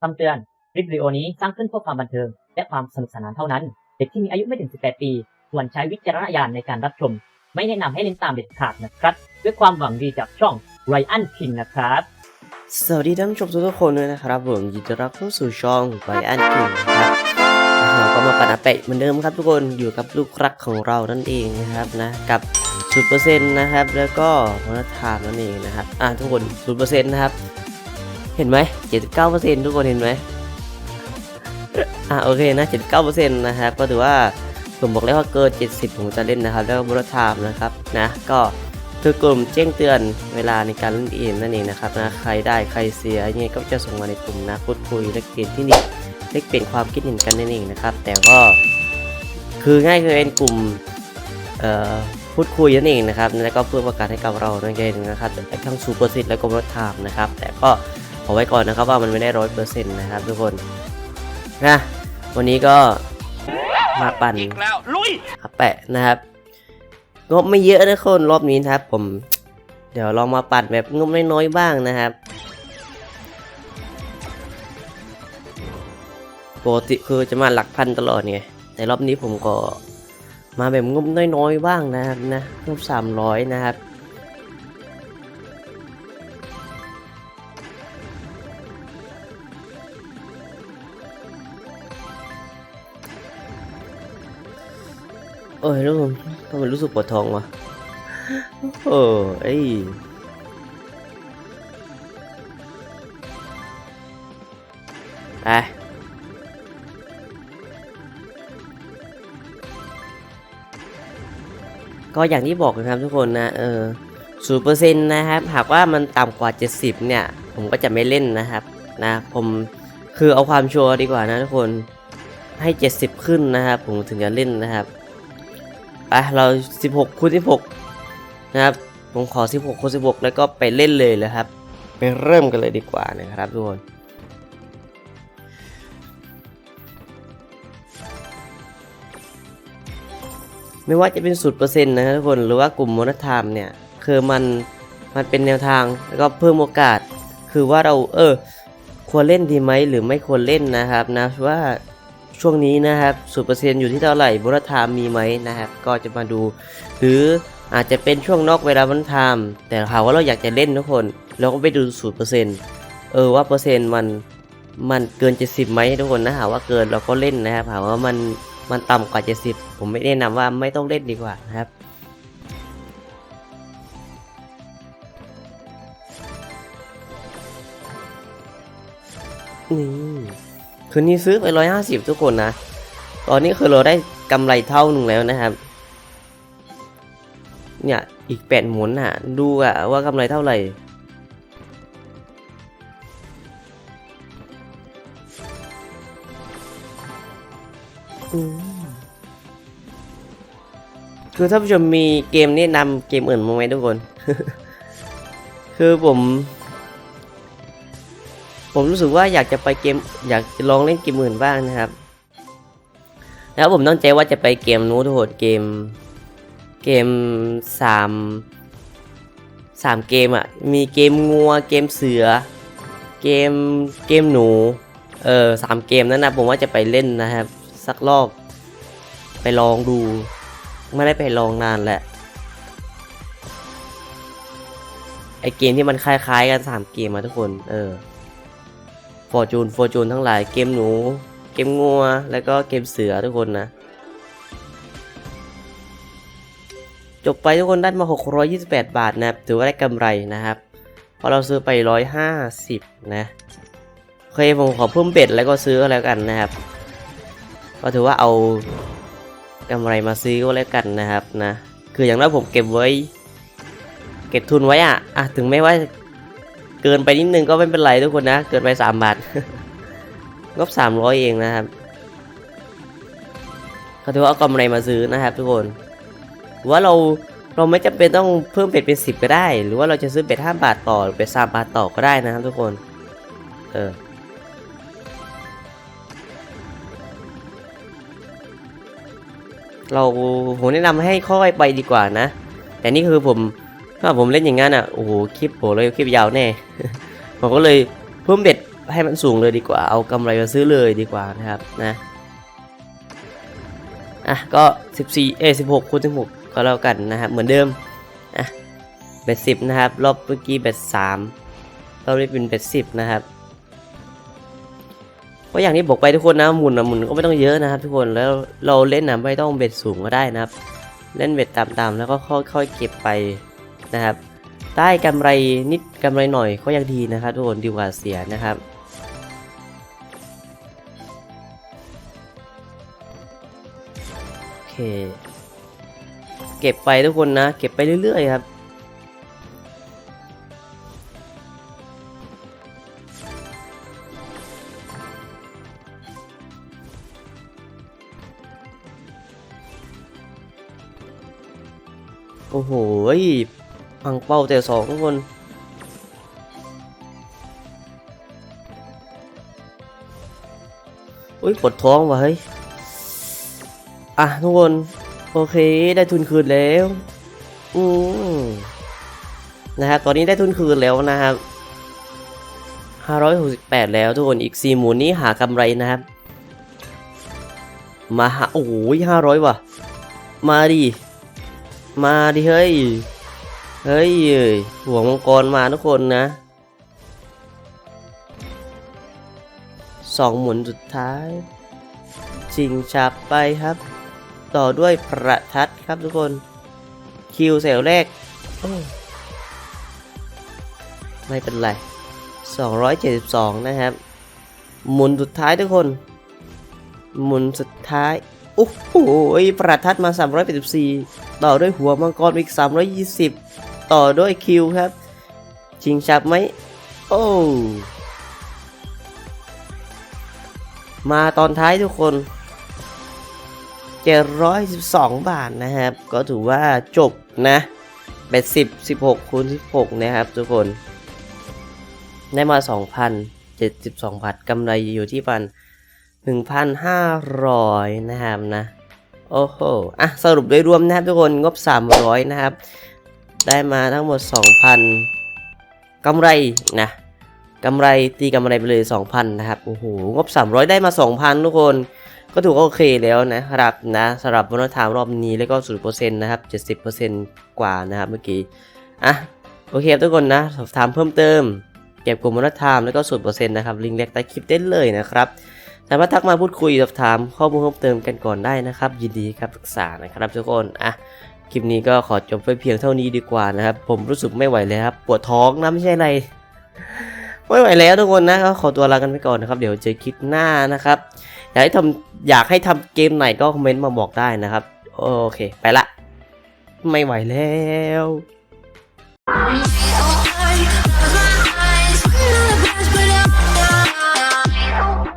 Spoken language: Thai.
คำเตือน คลิปวิดีโอนี้สร้างขึ้นเพื่อความบันเทิง และความสนุกสนานเท่านั้น เด็กที่มีอายุไม่ถึง 18 ปีควรใช้วิจารณญาณในการรับชม ไม่แนะนำให้เล่นตามเด็ดขาดนะครับ ด้วยความหวังดีจากช่อง r y a n King นะครับ สวัสดีท่านผู้ชมทุกๆคนด้วยนะครับ ผมยินดีต้อนรับเข้าสู่ช่องไบอันคิงนะครับเราก็มาปัดอาเปะเหมือนเดิมครับทุกคนอยู่กับลูกรักของเรานั่นเองนะครับนะกับศูนเปอร์เซ็นต์นะครับแล้วก็วัฒนธรรมนั่นเองนะครับอ่าทุกคนศูนเปอร์เซ็นต์นะครับ เห็นไหมเจ็ดสิบเก้าเปอร์เซ็นทุกคนเห็นไหมอ่าโอเคนะเจ็ดเก้าเปอร์เซ็นต์นะครับก็ถือว่าผมบอกแล้วว่าเกินเจ็ดสิบผมจะเล่นนะครับ แล้วก็วัฒนธรรมนะครับนะก็คือกลุ่มแจ้งเตือนเวลาในการเล่นเกมนั่นเองนะครับนะใครได้ใครเสียยังไงก็จะส่งมาในกลุ่มนะพูดคุยและเกมที่นี่เล็กเปลี่ยนความคิดเห็นกันนั่นเองนะครับ แต่ก็คือง่ายคือเป็นกลุ่มเอ่อพูดคุยนั่นเองนะครับแล้วก็เพื่อประกาศให้กับเรานั่นเองนะครับทั้งซูเปอร์ซิตและก็รถไทม์นะครับ แต่ก็ ขอไว้ก่อนนะครับว่ามันไม่ได้ร้อยเปอร์เซ็นต์นะครับทุกคนนะวันนี้ก็มาปั่นอีกแล้วลุยครับแปะนะครับงบไม่เยอะนะคนรอบนี้นะครับ ผม เดี๋ยวลองมาปัดแบบงบน้อยๆบ้างนะครับปกติคือจะมาหลักพันตลอดไงแต่รอบนี้ผมก็มาแบบงบน้อยๆบ้างนะครับนะงบสามร้อยนะครับ โอ้ยรู้ผมทำไมรู้สึกปวดท้องวะโอ้ไอยไปก็อย่างที่บอกนะครับทุกคนนะเออศูนเปอร์เซ็นต์นะครับ หากว่ามันต่ำกว่า 70 เนี่ย ผมก็จะไม่เล่นนะครับนะผมคือเอาความชัวร์ดีกว่านะทุกคนให้ 70 ขึ้นนะครับ ผมถึงจะเล่นนะครับ ไปเรา 16คูณ16 นะครับ ผมขอ 16คูณ16 แล้วก็ไปเล่นเลยเลยครับ ไปเริ่มกันเลยดีกว่านะครับทุกคนไม่ว่าจะเป็นสูตรเปอร์เซ็นต์นะครับทุกคนหรือว่ากลุ่มมนธรรมเนี่ย คือมันมันเป็นแนวทางแล้วก็เพิ่มโอกาส คือว่าเราเออควรเล่นดีไหมหรือไม่ควรเล่นนะครับนะว่า ช่วงนี้นะครับสูตรเปอร์เซ็นต์อยู่ที่เท่าไหร่บุรธามมีไหมนะครับ ก็จะมาดู หรืออาจจะเป็นช่วงนอกเวลาวันทามแต่หากว่าเราอยากจะเล่นทุกคน เราก็ไปดูสูตรเปอร์เซ็นต์เออว่าเปอร์เซ็นต์มันมันเกิน 70ไหมทุกคนนะหาว่าเกินเราก็เล่นนะครับหาว่ามันมันต่ำกว่า 70 ผมไม่แนะนำว่าไม่ต้องเล่นดีกว่านะครับนี่ คืนนี้ซื้อไปร้อยห้าสิบทุกคนนะ ตอนนี้คือเราได้กำไรเท่าหนึ่งแล้วนะครับ เนี่ยอีกแปดหมุนอะ ดูอะว่ากำไรเท่าไหร่คือถ้าผู้ชมมีเกมแนะนำเกมอื่นมาไหมทุกคน คือผม ผมรู้สึกว่าอยากจะไปเกมอยากจะลองเล่นเกมอื่นบ้างนะครับ แล้วผมตั้งใจว่าจะไปเกมนู้นทุกคนเกม เกมสามสามเกมอะ มีเกมงัวเกมเสือ เกมเกมหนู เออสามเกมนั้นนะผมว่าจะไปเล่นนะครับ สักรอบ ไปลองดู ไม่ได้ไปลองนานแหละไอเกมที่มันคล้ายๆกันสามเกมมาทุกคน เออ ฟอร์จูนฟอร์จูนทั้งหลายเกมหนู เกมงัว แล้วก็เกมเสือทุกคนนะ จบไปทุกคนได้มา 628 บาทนะครับ ถือว่าได้กำไรนะครับ เพราะเราซื้อไป 150 นะโอเคผมขอเพิ่มเบ็ดแล้วก็ซื้อแล้วกันนะครับก็ถือว่าเอากำไรมาซื้อก็แล้วกันนะครับนะ คืออย่างน้อยผมเก็บไว้ เก็บทุนไว้อะอะถึงแม้ว่า เกินไปนิดนึงก็ไม่เป็นไรทุกคนนะ เกินไปสามบาทงบสามร้อยเองนะครับก็ถือว่าเอากำไรมาซื้อนะครับ ทุกคนหรือว่าเราเราไม่จำเป็นต้องเพิ่มเป็ดเป็นสิบก็ได้ หรือว่าเราจะซื้อเป็ดห้าบาทต่อเป็ดสามบาทต่อก็ได้นะครับ ทุกคน เออเราผมแนะนำให้ค่อยไปดีกว่านะ แต่นี่คือผม ถ้าผมเล่นอย่างนั้นอะโอ้โหคลิปโหเลยคลิปยาวแน่ ผมก็เลยเพิ่มเบ็ดให้มันสูงเลยดีกว่า เอากำไรมาซื้อเลยดีกว่านะครับนะอะก็ 14เอ้ย16คูณ16ก็แล้วกันนะครับเหมือนเดิมอะเบ็ด10นะครับรอบเมื่อกี้เบ็ด3รอบนี้เป็นเบ็ด10นะครับเพราะอย่างที่บอกไปทุกคนนะหมุนนะหมุนก็ไม่ต้องเยอะนะครับทุกคนแล้วเราเล่นนะไม่ต้องเบ็ดสูงก็ได้นะครับ เล่นเบ็ดต่ำๆแล้วก็ค่อยๆเก็บไป นะครับ ได้กำไรนิดกำไรหน่อยก็ยังดีนะครับทุกคนดีกว่าเสียนะครับโอเค เก็บไปทุกคนนะ เก็บไปเรื่อยๆครับโอ้โห พังเป้าแต่สองทุกคน อุ้ยปวดท้องว่ะเฮ้ย อะทุกคน โอเคได้ทุนคืนแล้ว อืมนะครับตอนนี้ได้ทุนคืนแล้วนะครับ568 แล้วทุกคนอีก 4 หมุนนี้หากำไรนะครับ มาหาโอ้โห500 ว่ะ มาดิ มาดิเฮ้ย เฮ้ยหัวมังกรมาทุกคนนะสองหมุนสุดท้ายชิงฉับไปครับ ต่อด้วยประทัดครับทุกคน คิวเซลแรก ไม่เป็นไร 272 นะครับ หมุนสุดท้ายทุกคน หมุนสุดท้าย โอ้โหประทัดมา 384 ต่อด้วยหัวมังกรอีก 320 ต่อด้วยคิวครับ ชิงฉับไหมโอ้มาตอนท้ายทุกคน 712 บาทนะครับ ก็ถือว่าจบนะเป็น10 16คูณ16 นะครับทุกคน ได้มา 2,072 บาทกำไรอยู่ที่พัน1,500 นะครับนะ โอ้โห อะ สรุปโดยรวมนะครับทุกคนงบ 300 นะครับ ได้มาทั้งหมด 2,000กำไรนะกำไรตีกำไรไปเลย 2,000 นะครับ โอ้โห งบ 300 ได้มา 2,000 ทุกคน ก็ถือว่าโอเคแล้วนะครับนะสำหรับโบนัสไทม์รอบนี้แล้วก็ 0%นะครับ 70%กว่านะครับเมื่อกี้ อะ โอเคทุกคนนะสอบถามเพิ่มเติม เก็บกลุ่มโบนัสไทม์แล้วก็ 0%นะครับ ลิงก์เล็กใต้คลิปได้เลยนะครับสามารถทักมาพูดคุยสอบถามข้อมูลเพิ่มเติมกันก่อนได้นะครับ ยินดีครับปรึกษานะครับทุกคน อะ คลิปนี้ก็ขอจบไปเพียงเท่านี้ดีกว่านะครับ ผมรู้สึกไม่ไหวแล้วครับ ปวดท้องนะไม่ใช่อะไร ไม่ไหวแล้วทุกคนนะก็ขอตัวลากันไปก่อนนะครับ เดี๋ยวเจอคลิปหน้านะครับ อยากให้ทำอยากให้ทำเกมไหนก็คอมเมนต์มาบอกได้นะครับ โอเค ไปละ ไม่ไหวแล้ว